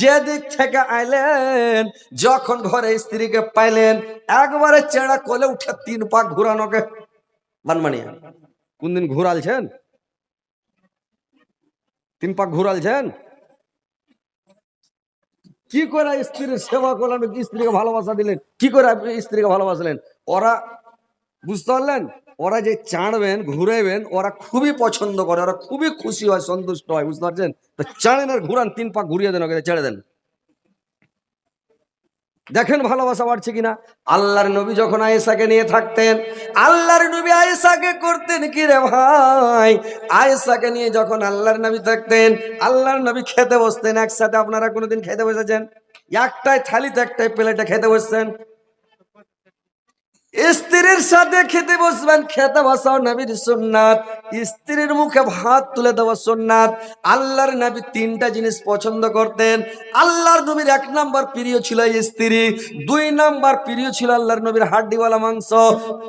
যেদিক থেকে আইলেন, যখন ঘরে স্ত্রীকে পাইলেন, একবারে চেড়া কোলে উঠে তিন পাক ঘুরানোকে। বানমানিয়া, কোনদিন ঘুরালছেন? তিন পাক ঘুরালছেন? কি করে স্ত্রীর সেবা করলেন? স্ত্রীকে ভালোবাসা দিলেন? কি করে স্ত্রীকে ভালোবাসলেন? ওরা বুঝতে পারলেন? ওরা যে চাঁড়বেন, ঘুরাইবেন, ওরা খুবই পছন্দ করে, ওরা খুবই খুশি হয়, সন্তুষ্ট হয়, বুঝতে পারছেন? তো চাড়েন আর ঘুরান, তিন পাক ঘুরিয়ে দেন ওকে, ছেড়ে দেন। দেখেন ভালোবাসা বাড়ছে কিনা? আল্লাহর নবী যখন আয়েশাকে নিয়ে থাকতেন, আল্লাহর নবী আয়েশাকে করতেন কি রে ভাই? আয়েশাকে নিয়ে যখন আল্লাহর নবী থাকতেন, আল্লাহর নবী খেতে বসতেন একসাথে, আপনারা কোনোদিন খেতে বসেছেন? একটাই থালিতে একটাই প্লেটে খেতে বসছেন স্ত্রীর সাথে খেতে বসবেন, খেতে বসাও নবীর সোননাথ স্ত্রীর মুখে ভাত তুলে দেওয়া সুন্নাত। আল্লাহর নবী তিনটা জিনিস পছন্দ করতেন। আল্লাহর নবীর এক নাম্বার প্রিয় ছিল স্ত্রী, দুই নাম্বার প্রিয় ছিল আল্লাহর নবীর হাড্ডিওয়ালা মাংস,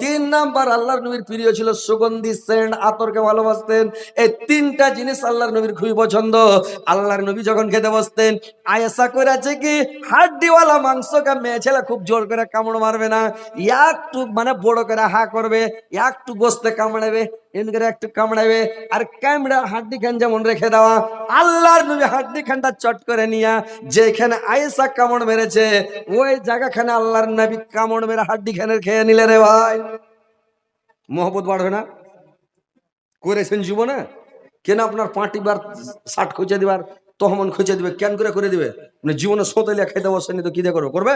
তিন নাম্বার আল্লাহর নবীর প্রিয় ছিল সুগন্ধি, সেন্ট, আতরকে ভালোবাসতেন। এই তিনটা জিনিস আল্লাহর নবীর খুবই পছন্দ। আল্লাহর নবী যখন খেতে বসতেন আয়েসা করে আছে কি, হাড্ডিওয়ালা মাংসকে মেয়ে ছেলে খুব জোর করে কামড় মারবে না। একটু মানে বড় করে হা করবে, একটু গোস্তে কামড়াবে, এমনি করে একটু কামড়াবে, আর কামড়া হাড্ডি খান যেমন রেখে দেওয়া, আল্লাহর নবী হাড্ডি খানটা চট করে নিয়া যেখানে আয়েসা কামড় মেরেছে, ওই জায়গাখানে আল্লাহর নবী কামড় মেরে হাড্ডি খানের খেয়ে নিলে রে ভাই। মহব্বত বাড়বে না? করেছেন জীবনে? কেন আপনার পাঁটি বার ষাট খুঁজে দিবার, তহমন খুঁজে দিবে, কেন করে করে দিবে? মানে জীবনে সোতেলিয়া খেতে বসেনি তো কি দিয়ে করবে? করবে?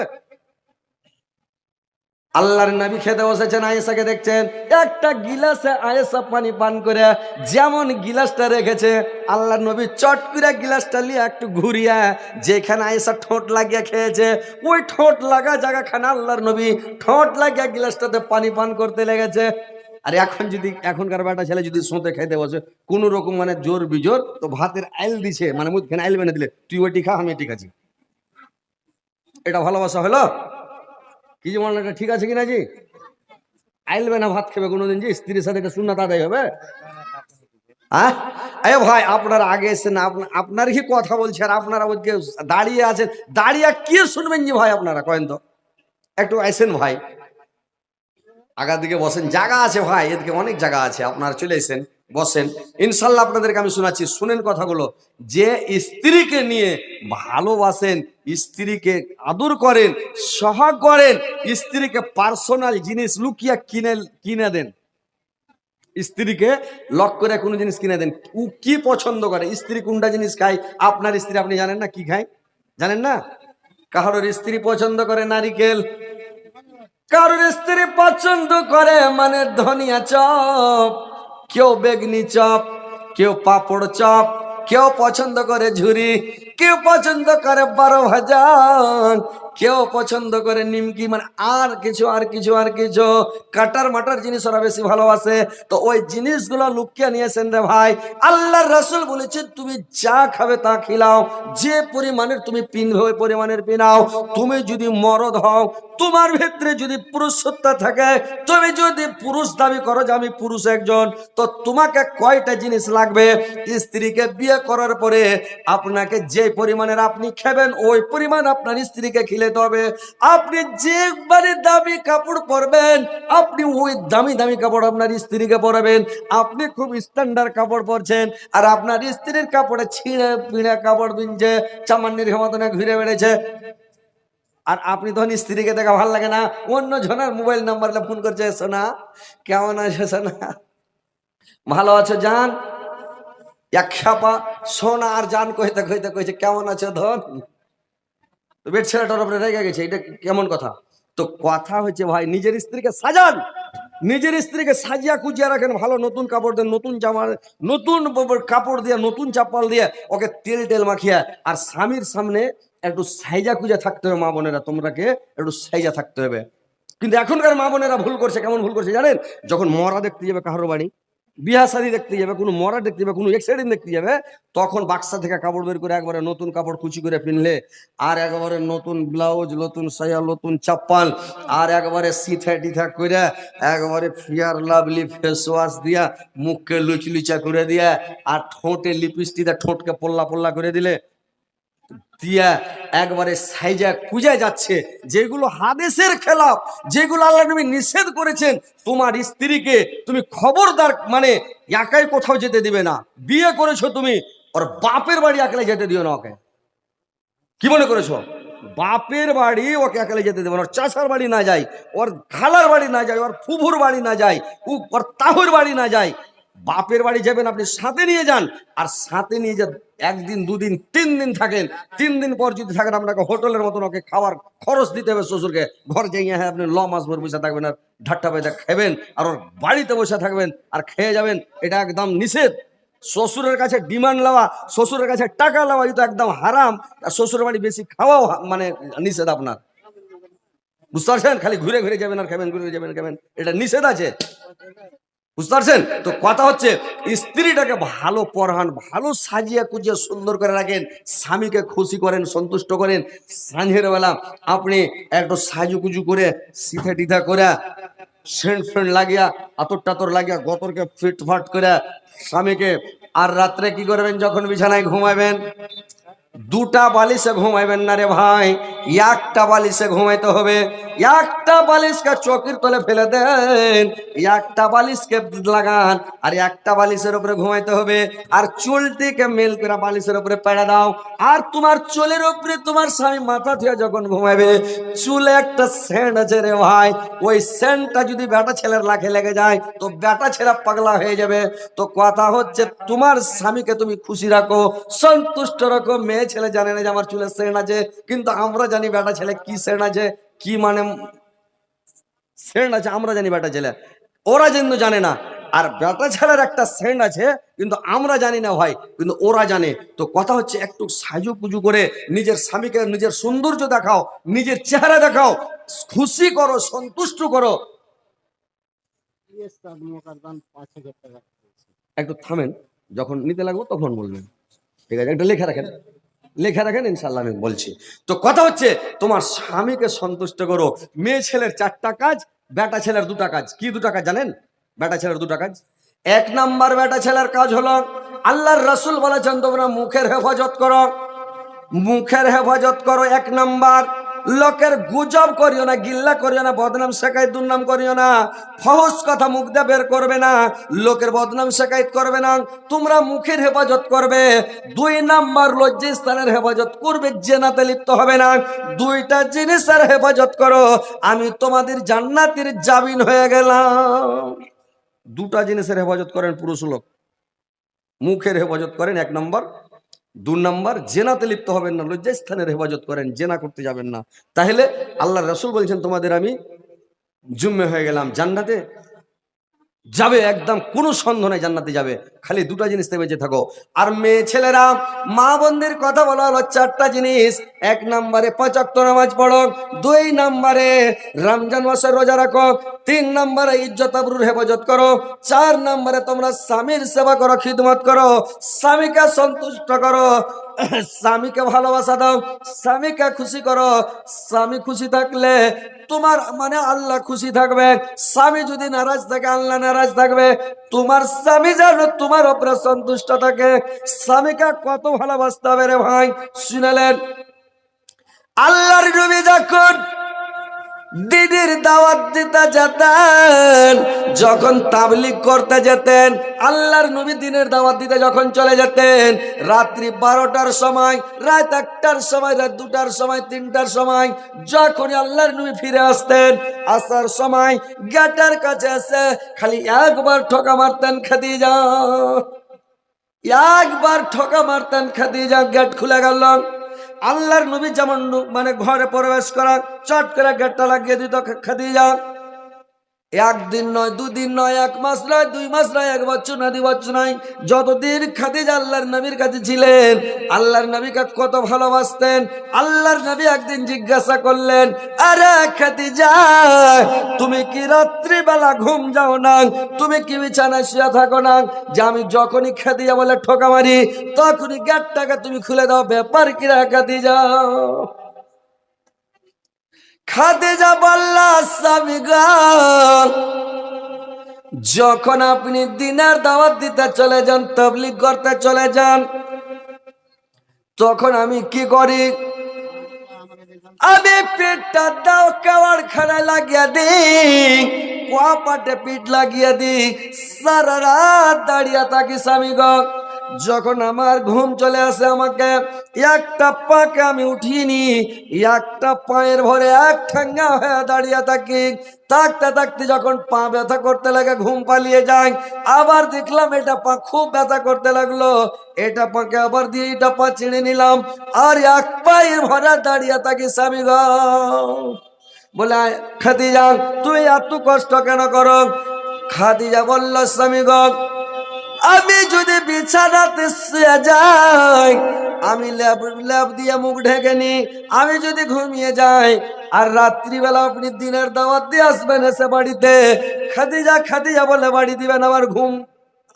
আল্লাহর নবী খেতে বসেছেন আয়েসাকে দেখছেন। একটা গিলাসে আয়েশা পানি পান করে যেমন গিলাসটা রেখেছে, আল্লাহর নবী চট করে গিলাসটা নিয়ে একটু ঘুরিয়া যেখানে আয়েশা ঠোঁট লাগিয়ে খেয়েছে, ওই ঠোঁট লাগা জায়গাখানে আল্লাহর নবী ঠোঁট লাগিয়ে গিলাসটাতে পানি পান করতে লেগেছে। আর এখন যদি, এখনকার বেটা ছেলে যদি সোঁতে খাইতে বসে, কোনো রকম মানে জোর বিজোর, তো ভাতের আইল দিছে মানে মুখখানে আইল বেনে দিলে, তুই ওইটি খা, আমি এটি খাচ্ছি। এটা ভালোবাসা হলো? কি যে এটা, ঠিক আছে কিনা জি? আইলবে না ভাত খাবে কোনোদিন যে স্ত্রীর সাথে এটা শূন্য তাদের হবে? হ্যাঁ এ ভাই, আপনারা আগে এসেছেন আপনা- আপনার কি কথা বলছে আর আপনারা ওইদিকে দাঁড়িয়ে আছেন। দাঁড়িয়ে কি শুনবেন জি ভাই আপনারা, কয়েন তো? একটু আইসেন ভাই। আগার দিকে বসেন, জায়গা আছে ভাই, এদিকে অনেক জায়গা আছে, আপনারা চলে এসেন। বসেন। ইনশাল্লাহ আপনাদেরকে আমি শোনাচ্ছি, শুনেন কথাগুলো। যে স্ত্রীকে নিয়ে ভালোবাসেন, স্ত্রীকে আদর করেন, সহাগ করেন, স্ত্রীকে পার্সোনাল জিনিস লুকিয়ে কিনে কিনে দেন। স্ত্রীকে লক করে কোনো জিনিস কিনে দেন। ও কি পছন্দ করে? স্ত্রী কোনটা জিনিস খায়? আপনার স্ত্রী, আপনি জানেন না কি খায়? জানেন না? কারোর স্ত্রী পছন্দ করে নারিকেল, কারোর স্ত্রী পছন্দ করে মানে ধনিয়া চপ। কেউ বেগনি চপ কেউ পাঁপড় চপ কেউ পছন্দ করে ঝুরি কেউ পছন্দ করে বারো ভাজান কেউ পছন্দ করে নিমকি মানে আর কিছু আর কিছু আর কিছু। কাটার মাটার জিনিস ওরা বেশি ভালোবাসে। তো ওই জিনিসগুলো লুকিয়ে নিয়েছেন রে ভাই। আল্লাহর রসুল বলেছেন, তুমি যা খাবে তা খিলাও। যে পরিমাণের তুমি পিনবে ওই পরিমাণের পিনাও তুমি যদি মরদ হও, তোমার ভিতরে যদি পুরুষত্বা থাকে, তুমি যদি পুরুষ দাবি করো যে আমি পুরুষ একজন, তো তোমাকে কয়টা জিনিস লাগবে? স্ত্রীকে বিয়ে করার পরে আপনাকে যে পরিমাণের আপনি খাবেন, ওই পরিমাণ আপনার স্ত্রীকে খিলাতে হবে আপনি যে মানে দামি কাপড় পরবেন, আপনি ওই দামি দামি কাপড় আপনার স্ত্রীকে পরাবেন। আপনি খুব স্ট্যান্ডার্ড কাপড় পরছেন আর আপনার স্ত্রীর কাপড়ে ছিঁড়ে পিঁড়ে কাপড় বিনছে, চামান্নির মতনে ঘুরে বেড়েছে। আর আপনি তখন স্ত্রীকে দেখা ভালো লাগে না, অন্য জনের মোবাইল নাম্বার ফোন করছে, সোনা, কেমন আছে সোনা? ভালো আছো জান? এক খাপা সোনা আর জান কইতে কইতে কইছে কেমন আছো ধন? তো বেড ছেলেটার উপরে রেগে গেছে, এটা কেমন কথা? তো কথা হচ্ছে, ভাই, নিজের স্ত্রীকে সাজান। নিজের স্ত্রীকে সাজিয়া কুজিয়া রাখেন, ভালো নতুন কাপড় দেন, নতুন জামা, নতুন কাপড় দিয়ে, নতুন চাপাল দিয়ে, ওকে তেল টেল মাখিয়া, আর স্বামীর সামনে একটু সাইজা কুজা থাকতে হবে মা বোনেরা, তোমরাকে একটু সাইজা থাকতে হবে। কিন্তু এখনকার মা বোনেরা ভুল করছে, কেমন ভুল করছে জানেন? যখন মরা দেখতে যাবে কারোর বাড়ি বিয়া শাড়ি দেখতে যাবে, কোনো মরা দেখতে যাবে, কোনো এক্সাইডিং দেখতে যাবে, তখন বাক্সা থেকে কাপড় বের করে একবারে নতুন কাপড় কুচি করে পিনলে, আর একবারে নতুন ব্লাউজ নতুন সায়া, নতুন চাপ্পাল, আর একবারে সিথা টিথা করে, একবারে ফিয়ার লাভলি ফেস ওয়াশ দিয়া, মুখকে লুচি লুচা করে দিয়া, আর ঠোঁটে লিপস্টিক ঠোঁটকে পোল্লা পোল্লা করে দিলে দিয়া একবারে সাইজা কুজা যাচ্ছে যেগুলো হাদেশের খেলাফ, যেগুলো আল্লাহ নবী নিষেধ করেছেন, তোমার স্ত্রীকে তুমি খবরদার মানে একাই কোথাও যেতে দিবে না। বিয়ে করেছ তুমি, ওর বাপের বাড়ি একলাই যেতে দিও না ওকে। কি মনে করেছ? বাপের বাড়ি ওকে একালে যেতে দেবে না, ওর চাষার বাড়ি না যায়, ওর খালার বাড়ি না যায়, ওর ফুফুর বাড়ি না যায় ওর তাহুর বাড়ি না যায়। বাপের বাড়ি যাবেন, আপনি সাথে নিয়ে যান। আর সাথে নিয়ে যে একদিন, দুদিন তিন দিন থাকেন তিন দিন পর যদি থাকেন, আপনাকে হোটেলের মতন ওকে খাওয়ার খরচ দিতে হবে শ্বশুরকে। ঘর যাইয়ে হ্যাঁ আপনি ল মাস ভর বসে থাকবেন আর ঢাট্টা পয়সা খাবেন আর ওর বাড়িতে বসে থাকবেন আর খেয়ে যাবেন, এটা একদম নিষেধ। শ্বশুরের কাছে ডিমান্ড নেওয়া শ্বশুরের কাছে টাকা নেওয়া এটা একদম হারাম। আর শ্বশুরের বাড়ি বেশি খাওয়াও মানে নিষেধ আপনার। বুঝতে পারছেন? খালি ঘুরে ঘুরে যাবেন আর খাবেন ঘুরে যাবেন, খাবেন। এটা নিষেধ আছে। বুঝতে পারছেন? তো কথা হচ্ছে, স্ত্রীটাকে ভালো পড়ান ভালো সাজিয়ে কুজিয়ে সুন্দর করে রাখেন, স্বামীকে খুশি করেন, সন্তুষ্ট করেন। সাঁঝের বেলা আপনি একটু সাজু কুজু করে সিথে টিথা করে সেন্ট ফ্রেন্ড লাগিয়া আতর টাতর লাগিয়া, গতরকে ফিট ফাট করে, স্বামীকে আর রাত্রে কি করবেন যখন বিছানায় ঘুমাবেন? দুটা বালিশে ঘুমাইবেন না রে ভাই, একটা বালিশে ঘুমাইতে হবে। একটা বালিশকে চকির তলে ফেলে দেন, একটা বালিশকে লাগান, আর একটা বালিশের উপরে ঘুমাইতে হবে। আর চুলটিকে মেল করে বালিশের উপরে পেড়ে দাও। আর তোমার চুলের উপরে তোমার স্বামী মাথা থেকে যখন ঘুমাবে চুলে একটা সেন্ট আছে রে ভাই, ওই সেন্টটা যদি বেটা ছেলের লাখে লেগে যায়, তো বেটা ছেলে পাগলা হয়ে যাবে। তো কথা হচ্ছে, তোমার স্বামীকে তুমি খুশি রাখো, সন্তুষ্ট রাখো, মেয়ে ছেলে জানে না যে আমার চুলের সেন আছে কিন্তু আমরা জানি বেটা ছেলে কি সেন আছে কি মানে সেন আছে আমরা জানি বেটা ছেলে। ওরা যেন জানে না। আর বেটা ছেলের একটা সেন্ট আছে কিন্তু আমরা জানি না ভাই কিন্তু ওরা জানে। তো কথা হচ্ছে একটু সাজু পুজু করে নিজের স্বামীকে নিজের সৌন্দর্য দেখাও নিজের চেহারা দেখাও খুশি করো সন্তুষ্ট করো। একটু থামেন যখন নিতে লাগবো তখন বলবেন। ঠিক আছে একটা লেখা রাখেন। লেখা রাখেন ইনশাল্লাহ আমি বলছি। তো কথা হচ্ছে, তোমার স্বামীকে সন্তুষ্ট করো। মেয়ে ছেলের চারটা কাজ, বেটা ছেলের দুটা কাজ। কি দুটা কাজ জানেন? বেটা ছেলের দুটা কাজ। এক নাম্বার বেটা ছেলের কাজ হলো, আল্লাহর রসুল বলেছেন, তোমরা মুখের হেফাজত করো। মুখের হেফাজত করো, এক নাম্বার। লোকের গুজব করিও না, গিল্লা করিও না, বদনাম শেখায় দুর্নাম করিও না। ফহস কথা মুখ দিয়ে বের করবে না, লোকের বদনাম শেখায়ত করবে না। তোমরা মুখের হেফাজত করবে, দুই নাম্বার লজ্জা স্থানের হেফাজত করবে, জেনাতে লিপ্ত হবে না। দুইটা জিনিসের হেফাজত করো, আমি তোমাদের জান্নাতের জামিন হয়ে গেলাম। দুটা জিনিসের হেফাজত করেন পুরুষ লোক। মুখের হেফাজত করেন এক নম্বর দু নম্বর, জেনাতে লিপ্ত হবেন না লজ্জা স্থানের হেফাজত করেন, জেনা করতে যাবেন না। তাহলে আল্লাহ রসুল বলছেন, তোমাদের আমি জুম্মে হয়ে গেলাম জান্নাতে। যাবে একদম কোনো সন্দেহ নাই, জান্নাতে যাবে। খালি দুটা জিনিস বেঁচে থাকো। আর মেয়ে ছেলেরা, মা বোনদের কথা বলা হলো চারটা জিনিস। এক নম্বরে পঁচাত্ত নামাজ পড়ো, দুই নম্বরে রমজান মাসের রোজা রাখো, তিন নম্বরে ইজ্জত, আবরুর হেফাজত করো, চার নম্বরে তোমরা স্বামীর সেবা করো, খিদমত করো, স্বামীকে সন্তুষ্ট করো। স্বামীকে ভালোবাসা দাও, স্বামীকে খুশি করো। স্বামী খুশি থাকলে তোমার মানে আল্লাহ খুশি থাকবে। স্বামী যদি নারাজ থাকে, আল্লাহ নারাজ থাকবে। তোমার স্বামী যেন তোমার উপরে সন্তুষ্ট থাকে। স্বামীকে কত ভালোবাসতে হবে রে ভাই শুনালেন আল্লাহর নবী যখন দিদির দাওয়াত দিতে যেতেন, যখন তাবলিগ করতে যেতেন, আল্লাহর নবী দিনের দাওয়াত দিতে যখন চলে যেতেন, রাত্রি বারোটার সময়, রাত একটার সময়, রাত দুটার সময়, তিনটার সময় যখন আল্লাহর নবী ফিরে আসতেন, আসার সময় গেটের কাছে এসে খালি একবার ঠকা মারতেন খাদিজা। একবার ঠকা মারতেন খাদিজা, গেট খুলে গেল। আল্লাহর নবী যেমন মানে ঘরে প্রবেশ করা চট করে গেটটা লাগিয়ে দিত খাদিজা একদিন নয়, দুদিন নয়, এক মাস নয়, দুই মাস নয়, এক বছর নয়, দুই বছর নয়, যতদিন খাদিজা আল্লাহর নবীর কাছে ছিলেন, আল্লাহর নবীকে কত ভালোবাসতেন, আল্লাহর নবী একদিন জিজ্ঞাসা করলেন, আরে খাদিজা, তুমি কি রাত্রিবেলা ঘুম যাও না? তুমি কি বিছানায় শুয়ে থাকো না? যে আমি যখনই খাদিজা বলে ঠোকা মারি, তখনই গেটটাকে তুমি খুলে দাও, ব্যাপার কি রা খাদিজা? খাদিজা বল্লা স্বামী গো যখন আপনি দিনের দাওয়াত দিতে চলে যান, তবলিগ করতে চলে যান, তখন আমি কি করি? আমি পেটটা দাও কাওয়ার খানায় লাগিয়ে দিই কপাটে পিঠ লাগিয়ে দিই। সারা রাত দাঁড়িয়ে থাকি স্বামী গো। যখন আমার ঘুম চলে আসে আমাকে, একটা পাকে আমি উঠিনি, একটা পায়ের ভরে এক ঠেঙ্গা হয়ে দাঁড়িয়ে থাকি। থাকতে থাকতে যখন পা ব্যথা করতে লাগে, ঘুম পালিয়ে যায়, আবার দেখলাম এটা পা খুব ব্যথা করতে লাগল। এটা পাকে আবার দিয়ে এটা পা চিড়ে নিলাম, আর এক পায়ের ভরা দাঁড়িয়ে থাকি স্বামী বলে খাদিজা, তুই এত কষ্ট কেন করো? খাদিজা বলল, স্বামী আমি যদি বিছানাতে শুয়ে যাই, আমি ল্যাব ল্যাব দিয়ে মুখ ঢেকে নি আমি যদি ঘুমিয়ে যাই, আর রাত্রিবেলা আপনি দিনের দাওয়াত দিয়ে আসবেন এসে বাড়িতে, খাদিজা খাদিজা বলে বাড়ি দিবেন আমার ঘুম।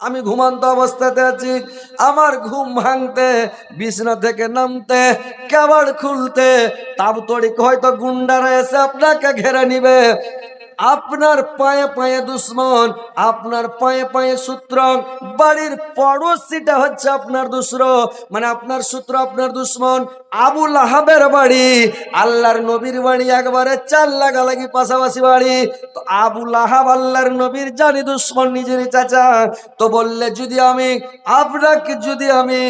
আমি ঘুমান্ত অবস্থাতে আছি, আমার ঘুম ভাঙতে, বিছনা থেকে নামতে কেবল খুলতে তাবতড়িক হয়তো গুন্ডারা এসে আপনাকে ঘেরে নিবে। আপনার পায়ে পায়ে দুশ্মন, আপনার পায়ে পায়ে সূত্র, বাড়ির পড়োশিটা হচ্ছে আপনার দুসর মানে আপনার সূত্র, আপনার দুশ্মন, আবুল আহাবের বাড়ি, আল্লাহর নবীর বাড়ি, একবারে চার লাগালাগি পাশাপাশি বাড়ি। তো আবুল আহাব আল্লাহর নবীর জানি দুশ্মন নিজেরই চাচা। তো বললে, যদি আমি, আপনাকে যদি আমি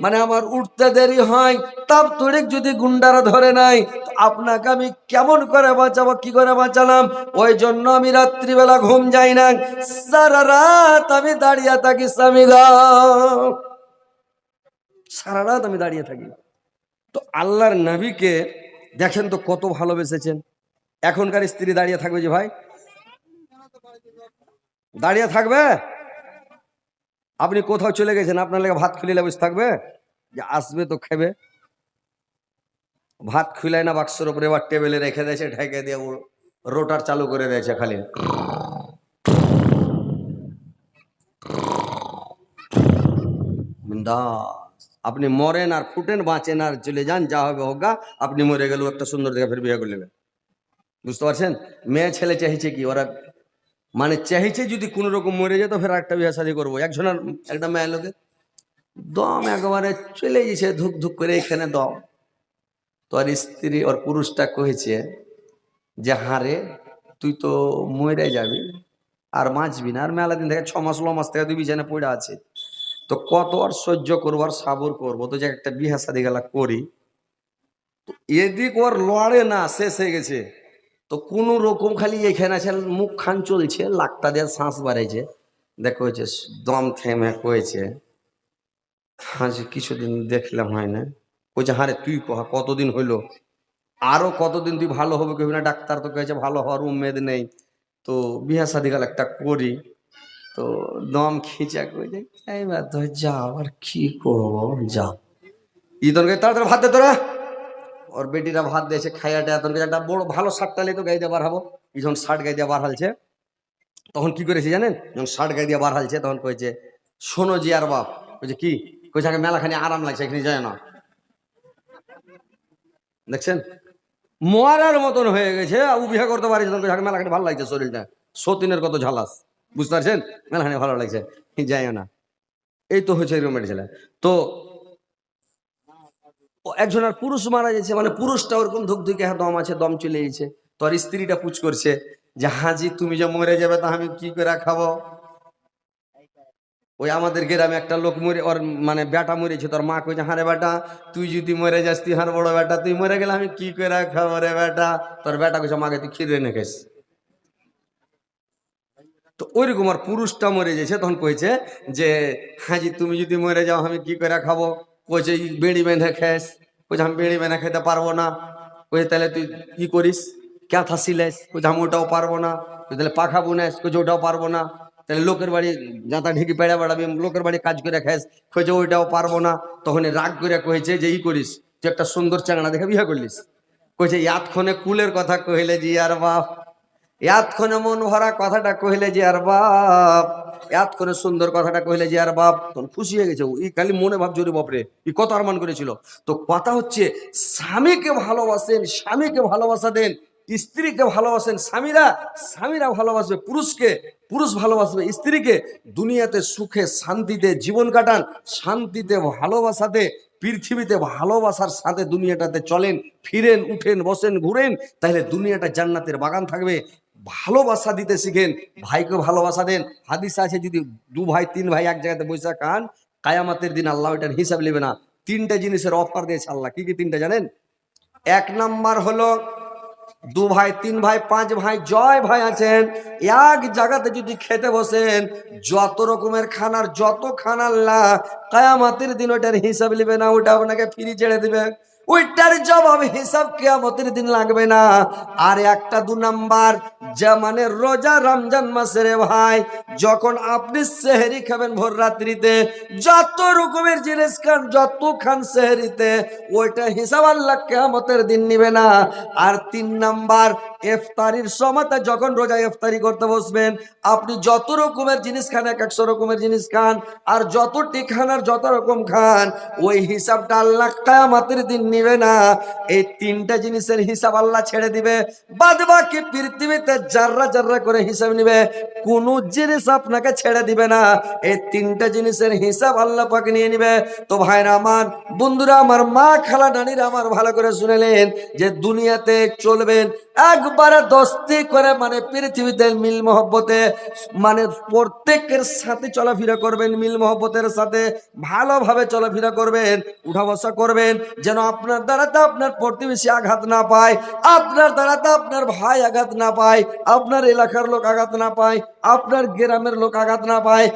মানে আমার উঠতে দেরি হয়, তাপ তড়িক যদি গুন্ডারা ধরে নাই আপনাকে আমি কেমন করে বাঁচাবো, কি করে বাঁচালাম? ওই জন্য আমি রাত্রিবেলা ঘুম যাই না। সারা রাত আমি দাঁড়িয়ে থাকি স্বামী সারা রাত আমি দাঁড়িয়ে থাকি। তো আল্লাহর নবীকে দেখেন তো কত ভালোবেসেছেন। এখনকার স্ত্রী দাঁড়িয়ে থাকবে যে ভাই? দাঁড়িয়ে থাকবে? আপনি কোথাও চলে গেছেন, আপনার লেগে ভাত খুলিলে বসে থাকবে? যে আসবে তো খাবে। ভাত খুলায় না বাক্সর উপরে, এবার টেবিলে রেখে দিয়েছে, ঢেকে দিয়ে রোটার চালু করে দিয়েছে খালি। আপনি মরেন আর ফুটেন বাঁচেন আর চলে যান, যা হবে হোগা আপনি মরে গেলেও একটা সুন্দর দেখে ফের বিয়ে করে নেবেন। বুঝতে পারছেন? মেয়ে, ছেলে চাইছে কি? ওরা মানে চাইছে যদি কোনো রকম মরে যেত, ফের একটা বিয়ে শাদি করব। একজনের একটা মেয়ে লোকে দম একেবারে চলে গেছে ধুক ধুক করে এখানে দম। তো আর স্ত্রী, ওর পুরুষটা কহেছে যে হারে তুই তো মরে যাবি আর বাঁচবি না। আর মেলা দিন থেকে ছ মাস ল মাস থেকে তুই বিছানে পড়ে আছে। তো কত আর সহ্য করব আর সাবর করব? তো যে, একটা বিহা সাদি গেলা করি। এদিক ওর লড়ে না, শেষ হয়ে গেছে। তো কোন রকম খালি এখানে আছে মুখ খান চলছে, লাকটা দিয়ে শ্বাস বাড়াইছে। দেখো হয়েছে দম থেমে কয়েছে হ্যাঁ যে, কিছুদিন দেখলাম হয় না। কইছে হ্যাঁ রে, তুই কহা কতদিন হইল? আরও কতদিন তুই ভালো হবে কবি না? ডাক্তার তো কয়েছে ভালো হওয়ার উমেদ নেই। তো বিহা শাদি গেল একটা করি। তো দম খিচা কইছে এইবার তো যাও, আর কি করব যা ইদনকে তাড়াতাড়ি ভাত দে তোরা। ওর বেটিরা ভাত দিয়েছে, খাইয়াটা তখন একটা বড় ভালো শার্টটা তো গাই দিয়ে এই যখন শার্ট গাই দিয়ে হালছে। তখন কি করেছে জানেন? যখন শার্ট গাই দিয়ে হালছে, তখন কয়েছে শোনো জি আর বাপ। কইছে, কি? কইছে, আগে মেলাখানি আরাম লাগছে, এখানে যায় না। দেখছেন? মরার মতন হয়ে গেছে। আবু বিয়ে করতে তখন কইছে, আগে ভালো লাগছে শরীরটা। সতীনের কত ঝালাস বুঝতে পারছেন? মেলাখানি ভালো লাগছে যায় না। এই তো হয়েছে এরকম একটা ছেলে। তো ও একজনের পুরুষ মারা যাচ্ছে মানে পুরুষটা ওরকম ধুক ধুকে হ্যাঁ দম আছে দম চলে গেছে তোর স্ত্রীটা পুচ করছে যে হাজি তুমি যে মরে যাবে তা আমি কি করে খাব? ওই আমাদের গ্রামে একটা লোক মরে, ওর মানে বেটা মরেছে, তোর মা কইছে, হারে বেটা, তুই যদি মরে যাস, তুই হার বড় বেটা, তুই মরে গেলে আমি কি করে খাব রে বেটা? তোর বেটা কইছে মাকে তুই খিরে নে খাইস। তো ওইরকম আর পুরুষটা মরে গেছে, তখন কইছে যে হাজি তুমি যদি মরে যাও, আমি কি করে খাব? কইছে, "ই বেড়ি বেঁধে খাস কইছে, আমি বেড়ি বেঁধে খেতে পারব না। কইছে, তাহলে তুই কি করিস, ক্যাথা সিলাইস। কইছে, আমি ওটাও পারব না। তাহলে পাখা বুনাইস। কইছে, ওটাও পারব না। তাহলে লোকের বাড়ি যাতা ঢেকি পেড়া বেড়াবি, লোকের বাড়ি কাজ করে খাস কইছে ওইটাও পারব না। তখন রাগ করে কইছে যে, ই করিস, তুই একটা সুন্দর চাংড়া দেখে বিয়ে করলিস? কইছে ইয়াতক্ষণে কুলের কথা কহিলে জি আর বাপ এতক্ষণে মন ভরা কথাটা কহিলে যে আর বাপ এতক্ষণে সুন্দর কথাটা কহিলে যে আর বাপ। তখন খুশি হয়ে গেছে ই খালি মনে ভাব জোরে বাপরে, ই কত আরমান করেছিল। তো কথা হচ্ছে, স্বামীকে ভালোবাসেন, স্বামীকে ভালোবাসা দেন স্ত্রীকে ভালোবাসেন স্বামীরা স্বামীরা ভালোবাসবে পুরুষকে, পুরুষ ভালোবাসবে স্ত্রীকে। দুনিয়াতে সুখে শান্তিতে জীবন কাটান, শান্তিতে ভালোবাসাতে, পৃথিবীতে ভালোবাসার সাথে দুনিয়াটাতে চলেন, ফিরেন, উঠেন, বসেন, ঘুরেন তাহলে দুনিয়াটা জান্নাতের বাগান থাকবে। ভালোবাসা দিতে শিখেন, ভাইকে ভালোবাসা দেন। হাদিস আছে যদি দু ভাই, তিন ভাই এক জায়গাতে বসে খান কায়ামাতের দিন আল্লাহ এটার হিসাব নেবে না। তিনটা জিনিসের অফার দিয়েছে আল্লাহ। কি কি তিনটা জানেন? এক নাম্বার হলো দু ভাই, তিন ভাই, পাঁচ ভাই, জয় ভাই আছেন। এক জায়গাতে যদি খেতে বসেন, যত রকমের খানার, যত খানার লা, কায়ামাতের দিন ওটার হিসাব নেবে না, ওটা আপনাকে ফিরি ছেড়ে দিবে ওইটার জবাব হিসাব কেয়ামতের দিন লাগবে না। আর একটা দু নাম্বার মানে রোজা রমজান মাসের ভাই, যখন আপনি সেহেরি খাবেন ভোর রাত্রিতে, যত রকমের জিনিস খান, যত খান সেহেরিতে, ওইটা হিসাব আল্লাহ কেয়ামতের দিন নিবে না। আর তিন নাম্বার ইফতারির সময়তে যখন রোজা ইফতারি করতে বসবেন, আপনি যত রকমের জিনিস খান, এক একশো রকমের জিনিস খান, আর যতটি খান আর যত রকম খান, ওই হিসাবটা আল্লাহ কায়ামাতের দিন নিবে না। এই তিনটা জিনিসের হিসাব আল্লাহ ছেড়ে দিবে। বাদ বাকি পৃথিবীতে জাররা জাররা করে হিসাব নিবে, কোন জিনিস আপনাকে ছেড়ে দিবে না। এই তিনটা জিনিসের হিসাব আল্লাহ পাকে নিয়ে নিবে। তো ভাইরা আমার, বন্ধুরা আমার মা খালা নানিরা আমার ভালো করে শুনেলেন যে দুনিয়াতে চলবেন একবারে দস্তি করে মানে পৃথিবীতে মিল মহব্বতে মানে প্রত্যেকের সাথে চলাফেরা করবেন, মিল মহব্বতের সাথে ভালোভাবে চলাফেরা করবেন উঠা বসা করবেন, যেন আপনার দ্বারা দ্বারাতে আপনার প্রতিবেশী আঘাত না পায়, আপনার দ্বারা তো আপনার ভাই আঘাত না পায়, আপনার এলাকার লোক আঘাত না পায়। আপনার গ্রামের লোক আঘাত না পায়,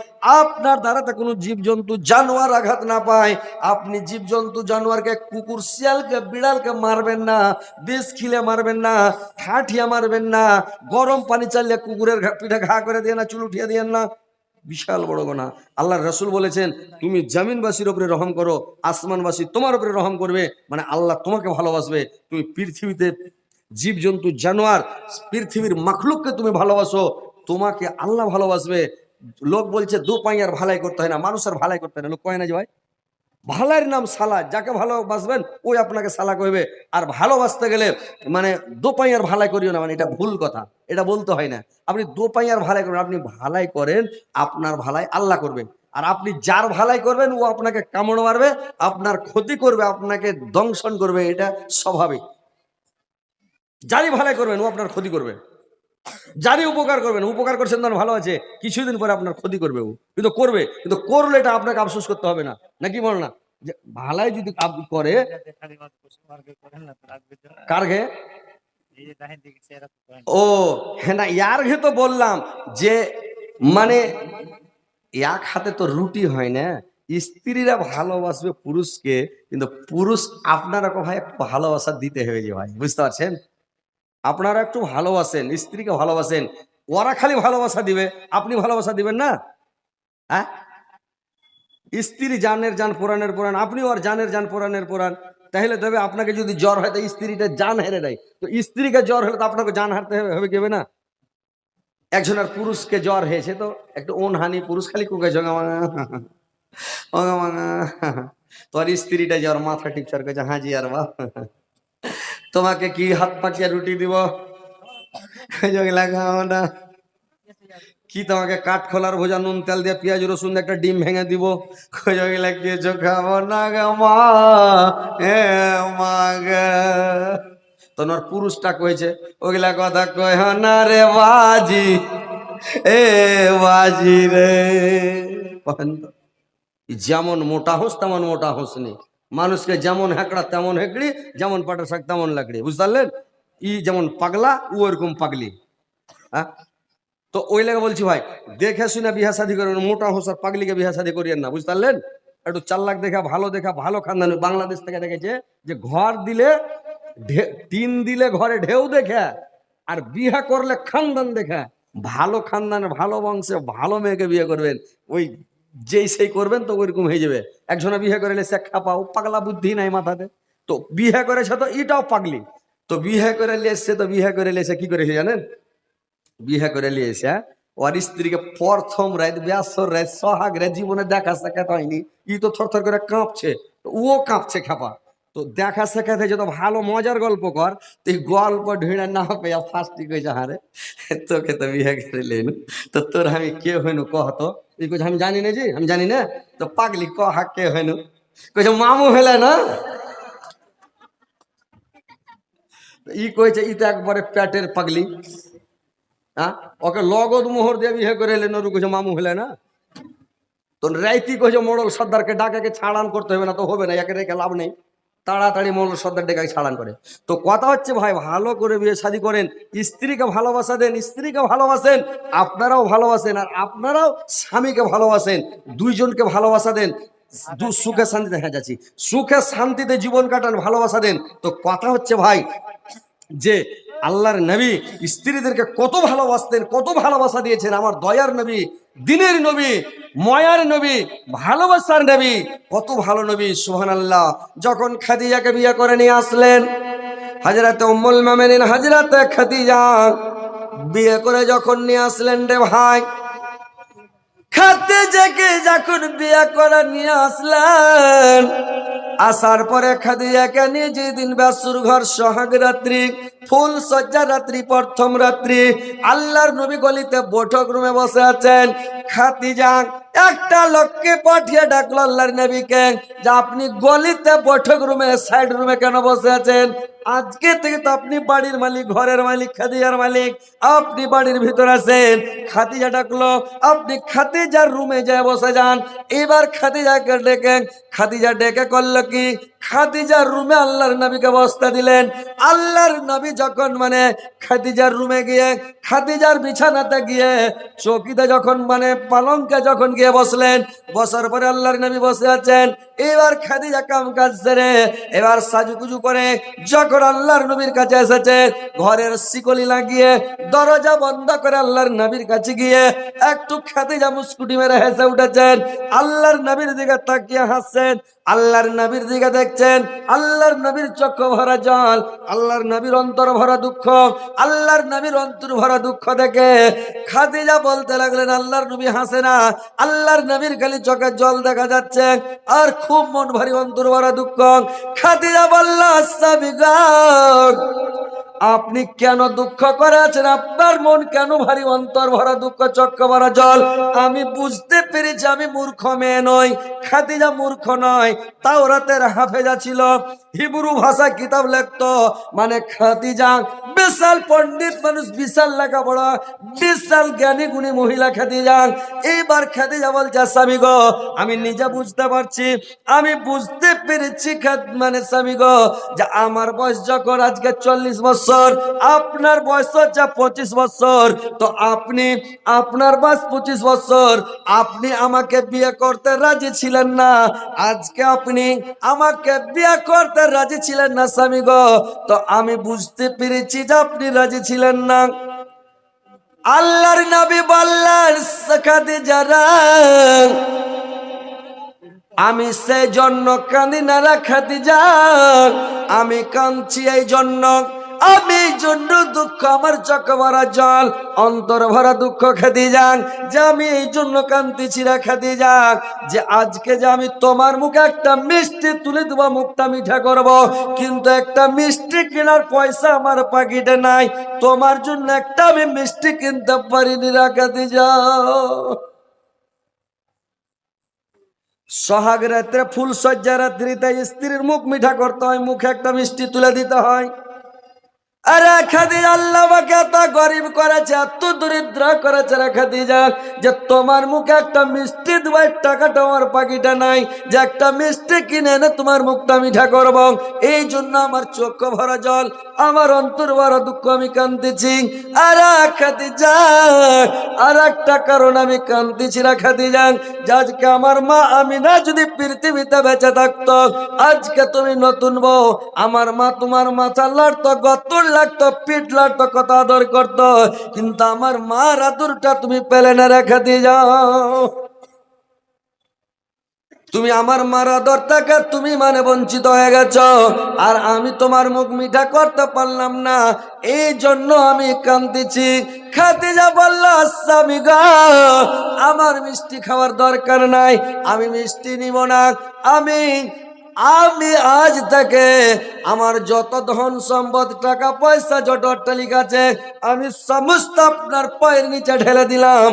আপনার দ্বারাতে কোনো জীবজন্তু, জানোয়ার আঘাত না পায়। আপনি জীবজন্তু, জানোয়ারকে, কুকুর, শিয়ালকে, বিড়ালকে মারবেন না, বিষ খিলে মারবেন না ঠাঠিয়া মারবেন না, গরম পানি চাললে কুকুরের পিঠে ঘা করে দিয়ে না, চুল উঠিয়ে দিয়েন না। বিশাল বড় গোনা। আল্লাহ রসুল বলেছেন, তুমি জামিনবাসীর উপরে রহম করো, আসমানবাসী তোমার উপরে রহম করবে। মানে আল্লাহ তোমাকে ভালোবাসবে। তুমি পৃথিবীতে জীবজন্তু, জানোয়ার, পৃথিবীর মাখলুককে তুমি ভালোবাসো। তোমাকে আল্লাহ ভালোবাসবে। লোক বলছে, দু পাইয়ার ভালাই করতে হয় না মানুষের ভালাই করতে হয় না। লোক কয় না যে ভাই ভালার নাম সালা, যাকে ভালোবাসবেন, ওই আপনাকে সালা কইবে। আর ভালোবাসতে গেলে মানে দোপাইয়ার ভালাই করিও না মানে এটা ভুল কথা, এটা বলতে হয় না। আপনি দোপাইয়ার ভালাই করবেন, আপনি ভালাই করেন, আপনার ভালাই আল্লাহ করবে। আর আপনি যার ভালাই করবেন, ও আপনাকে কামড় মারবে, আপনার ক্ষতি করবে, আপনাকে দংশন করবে, এটা স্বাভাবিক। যারই ভালাই করবেন, ও আপনার ক্ষতি করবে। যারই উপকার করবেন, উপকার করছেন তার ভালো আছে, কিছুদিন পরে আপনার ক্ষতি করবে ও। কিন্তু করবে, কিন্তু করলে এটা আপনাকে আফসোস করতে হবে না। নাকি বল না? যে ভালাই যদি করে, কার ঘে? ও হ্যাঁ না, ইয়ার ঘে তো বললাম যে মানে এক হাতে তো রুটি হয় না। স্ত্রীরা ভালোবাসবে পুরুষকে, কিন্তু পুরুষ আপনারা ভাই একটু ভালোবাসা দিতে হবে যে ভাই, বুঝতে পারছেন? আপনারা একটু ভালোবাসেন, স্ত্রীকে ভালোবাসেন, ওরা খালি ভালোবাসা দিবে, আপনি ভালোবাসা দিবেন না? হ্যাঁ? স্ত্রী জানের জান, পুরাণের পুরাণ আপনি ওর জানের জান, পুরাণের পুরাণ। তাহলে তবে আপনাকে যদি জ্বর হয় তো স্ত্রীটা জান হেরে দেয় তো স্ত্রীকে জ্বর হলে তো আপনাকে জান হারতে হবে কেবে না? একজনের পুরুষকে জ্বর হয়েছে তো, একটু হানি, পুরুষ খালি কুকে জগা মাঙা তোর স্ত্রীটা জ্বর, মাথা টিপচার করছে, হাজি আর বা তোমাকে কি হাত পাকিয়া রুটি দিব? লাগাও না কি তোমাকে কাঠ খোলার ভোজা, নুন, তেল দিয়ে পেঁয়াজ, রসুন একটা ডিম ভেঙে দিব? না মা? মা তোমার পুরুষটা কয়েছে ওগুলা কথা কয় না রে বাজি, এ বাজি রে। যেমন মোটা হোস তেমন মোটা হোস নি। মানুষকে যেমন হেঁকড়া তেমন হেঁকড়ি, যেমন পাটের শাক তেমন লাকড়ি। বুঝতে পারলেন? ই যেমন পাগলা ও ওরকম পাগলি। হ্যাঁ? তো ওই লেগে বলছি ভাই, দেখে শুনে বিহা শাদি করবেন মোটা হোস আর পাগলিকে বিহা শাদি করিয়েন না, বুঝতে পারলেন? একটু চাল্লাক দেখা, ভালো দেখা, ভালো খানদান। বাংলাদেশ থেকে দেখেছে যে ঘর দিলে টিন দিলে ঘরে ঢেউ দেখে, আর বিহা করলে খানদান দেখে। ভালো খানদান, ভালো বংশে, ভালো মেয়েকে বিয়ে করবেন। ওই যেই সেই করবেন, তো ওইরকম হয়ে যাবে। একজনে বিয়ে করে সে খাপাও পাগলা বুদ্ধি নাই মাথাতে। তো বিয়ে করেছে তো এটাও পাগলি। তো বিয়ে করে লিয়েছে তো বিয়ে করে লিয়েছে কি করেছে জানেন? বিয়ে করে লিয়েছে হ্যাঁ? ওর স্ত্রীকে প্রথম রাত ব্যাসর রাত, সোহাগ রাত জীবনে দেখা সাক্ষাৎ হয়নি। ই তো থর থর করে কাঁপছে। ও কাঁপছে খাপা তো দেখা সাক্ষাৎ যত ভালো মজার গল্প কর তো এই গল্প ঢিড়া না পেয়া ফার্স্টই কইছে হারে তোকে তো বিয়ে করে লেনু তো তোর আমি কে হইনু, কহ কইছে, আমি জানি না যে, আমি জানি না। তো পাগলি কে হইনু কইছে, মামু হেলে না? ই কইছে, ই তো একবারে পেটের পাগলি। হ্যাঁ ওকে লগদ মোহর দিয়ে বিয়ে করে এলেন ওর কইছে, মামু হলে না? তো রাইতি কইছে, মোড়ল সর্দারকে ডাকাকে ছাড়ান করতে হবে না তো হবে না, একে রেখে লাভ নেই। তাড়াতাড়ি মৌল সর্দার ডেকে ছাড়ান করে। তো কথা হচ্ছে, ভাই, ভালো করে বিয়ে শাদি করেন, স্ত্রীকে ভালোবাসা দেন, স্ত্রীকে ভালোবাসেন, আপনারাও ভালোবাসেন আর আপনারাও স্বামীকে ভালোবাসেন, দুইজনকে ভালোবাসা দেন সুখে শান্তিতে হ্যাঁ যাচ্ছি। সুখে শান্তিতে জীবন কাটান, ভালোবাসা দেন। তো কথা হচ্ছে, ভাই, যে আল্লাহর নবী স্ত্রীদেরকে কত ভালোবাসতেন, কত ভালোবাসা দিয়েছেন। আমার দয়ার নবী, দিনের নবী, ময়ার নবী, ভালোবাসার নবী, কত ভালো নবী সুহান আল্লাহ যখন খাদিজাকে বিয়ে করে নিয়ে আসলেন হাজরাতে উম্মুল মামেনিন হাজরাতে খাদিজা বিয়ে করে যখন নিয়ে আসলেন রে ভাই, খাদিজাকে যখন বিয়ে করে নিয়ে আসলেন আসার পরে খাদিজাকে নিয়ে যেদিন ব্যাসুর ঘর সোহাগ রাত্রি, ফুল সজ্জা রাত্রি, প্রথম রাত্রি। আল্লাহর নবী গলিতে বৈঠক রুমে বসে আছেন। খাদিজা, একটা লোককে পাঠিয়ে ডাকলো আল্লাহর নবীকে যে আপনি গলিতে বৈঠক রুমে সাইড রুমে কেন বসে আছেন? আজকে থেকে তো আপনি বাড়ির মালিক, ঘরের মালিক, খাদিজার মালিক, আপনি বাড়ির ভিতর আছেন। খাদিজা ডাকলো, আপনি খাদিজার রুমে যায় বসে যান। এবার খাদিজাকে ডেকে, খাদিজা ডেকে করল কি খাদিজার রুমে আল্লাহর নবীকে বসতে দিলেন। আল্লাহর নবী যখন মানে খাদিজার রুমে গিয়ে, খাদিজার বিছানাতে গিয়ে চৌকিতে যখন মানে পালঙ্কে যখন গিয়ে বসলেন, বসার পরে আল্লাহর নবী বসে আছেন। এবার খাদিজা কাম কাজ সেরে, এবার সাজুকুজু করে যখন আল্লাহর নবীর কাছে এসেছে, ঘরের শিকলি লাগিয়ে, দরজা বন্ধ করে আল্লাহর নবীর কাছে গিয়ে একটু খাদিজা মুস্কুটি মেরে হেসে উঠেছেন। আল্লাহর নবীর দিকে তাকিয়ে হাসছেন। আল্লাহর নবীর দিকে দেখছেন? আল্লাহর নবীর চক্ষু ভরা জল আল্লাহর নবীর অন্তর ভরা দুঃখ আল্লাহর নবীর অন্তর ভরা দুঃখ দেখে খাদিজা বলতে লাগলেন আল্লাহর নবী হাসে না আল্লাহর নবীর খালি চোখের জল দেখা যাচ্ছে আর খুব মন ভারী অন্তর ভরা দুঃখ। খাদিজা বলল "সাবিগান, আপনি কেন দুঃখ করে আছেন? আপনার মন কেন ভারী? অন্তর ভরা দুঃখ চক্র ভরা জল। আমি বুঝতে পেরেছি আমি মূর্খ মেয়ে নই, খাদিজা মূর্খ নয় তাও রাতের হাফেজা ছিল। হিব্রু ভাষা কিতাব লেখতো মানে খাদিজা, বিশাল পণ্ডিত মানুষ, বিশাল লেখাপড়া, বিশাল জ্ঞানী গুণী মহিলা খাদিজা। এইবার খাদিজা বলছে, স্বামী গো, আমি নিজে বুঝতে পারছি, আমি বুঝতে পেরেছি মানে স্বামী গো, যে আমার বয়স যখন আজকে চল্লিশ বছর আপনার বয়স হচ্ছে পঁচিশ বছর, তো আপনি, আপনার বয়স পঁচিশ বছর, আপনি আমাকে বিয়ে করতে রাজি ছিলেন না। আজকে আপনি আমাকে বিয়ে করতে রাজি ছিলেন না, স্বামী গো। তো আমি বুঝতে পেরেছি যে আপনি রাজি ছিলেন না। আল্লাহর নবী বললেন, সাকাতে যারা আমি সেই জন্য কাঁদি না রাখাতে যান আমি কাঁদছি এই জন্য। আমি জন্য দুঃখ আমার চোখ ভরা জল, অন্তর ভরা দুঃখ খেতে যান যে আমি এই জন্য কান্দিছি রাখাতে যান যে আজকে যে আমি তোমার মুখে একটা মিষ্টি তুলে দেবো, মুখটা মিঠা করব, কিন্তু একটা মিষ্টি কেনার পয়সা আমার পাকিটে নাই, তোমার জন্য একটা আমি মিষ্টি কিনতে পারিনি রাখাতে যাও সোহাগ রাত্রে ফুল সজ্জা রাত্রিতে স্ত্রীর মুখ মিঠা করতে হয়, মুখে একটা মিষ্টি তুলে দিতে হয়। আরে খাদি আল্লাহ এত গরিব করেছে, এত দরিদ্র করেছে রে যে তোমার মুখে একটা মিষ্টি টাকাটা আমার নাই, যে একটা মিষ্টি কিনে এনে তোমার মুখটা মিঠা এই জন্য আমার চোখ ভরা জল, আমার অন্তর ভরা দুঃখ আমি কান্দিছি। আর খাদিজা আর একটা কারণ আমি কান্দিছি রা খাদিজা, যে আজকে আমার মা আমি না যদি পৃথিবীতে বেঁচে থাকতো, আজকে তুমি নতুন বউ, আমার মা তোমার মাথা লাড়তো, গতর লাগতো, পিঠ লাড়তো কত আদর করতো। কিন্তু আমার মার আদরটা তুমি পেলে না, রেখে দিয়ে যাও। তুমি আমার মার আদর থেকে তুমি মানে বঞ্চিত হয়ে গেছ। আর আমি তোমার মুখ মিঠা করতে পারলাম না। এই জন্য আমি কান্দিছি খাতে যা বলল স্বামী আমার মিষ্টি খাওয়ার দরকার নাই। আমি মিষ্টি নিব না। আমি আমি আজ থেকে আমার যত ধন সম্পদ, টাকা, পয়সা যত অট্টালিকা আছে, আমি সমস্ত আপনার পায়ের নিচে ঢেলে দিলাম।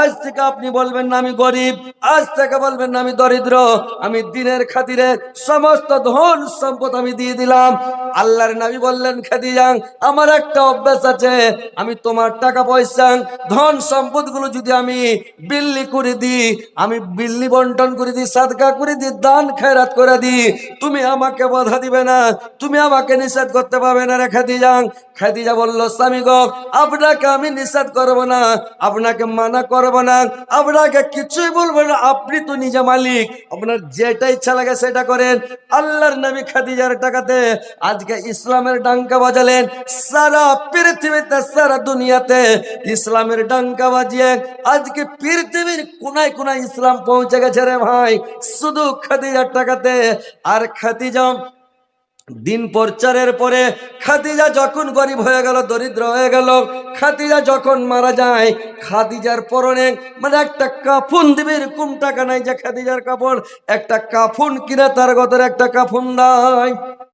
আজ থেকে আপনি বলবেন না আমি গরিব, আজ থেকে বলবেন না আমি দরিদ্র, আমি দিনের খাতিরে সমস্ত ধন সম্পদ আমি দিয়ে দিলাম। আল্লাহর নবী বললেন, খাদিজাং, আমার একটা অভ্যাস আছে, আমি তোমার টাকা, পয়সা, ধন সম্পদগুলো যদি আমি বিল্লি করে দিই, আমি বিল্লি বন্টন করে দিই, সাদকা করে দিই, দান খেরাত করে দিই তুমি আমাকে বাধা দিবে না, তুমি আমাকে নিষেধ করতে পারবে না রে খাদিজাং। খাদিজা বলল, স্বামী গো, আপনাকে আমি নিষেধ করব না, আপনাকে মানা করব না, আপনাকে কিছুই বলব না, আপনি তো নিজে মালিক। আপনার যেটা ইচ্ছা লাগে সেটা করেন। আল্লাহর নবী খাদিজার টাকাতে আজকে ইসলামের ডাঙ্কা বাজালেন, সারা পৃথিবীতে, সারা দুনিয়াতে ইসলামের ডাঙ্কা বাজিয়ে আজকে পৃথিবীর কোনায় কোনায় ইসলাম পৌঁছে গেছে রে ভাই। শুধু খাদিজার টাকাতে আর খাতিজা দিন প্রচারের পরে খাতিজা যখন গরিব হয়ে গেল, দরিদ্র হয়ে গেল খাতিজা যখন মারা যায়, খাদিজার পরনে মানে একটা কাফুন দিবে, এরকম টাকা নাই যে খাদিজার কাপড়, একটা কাফুন কিনে তার গতর একটা কাফুন নাই।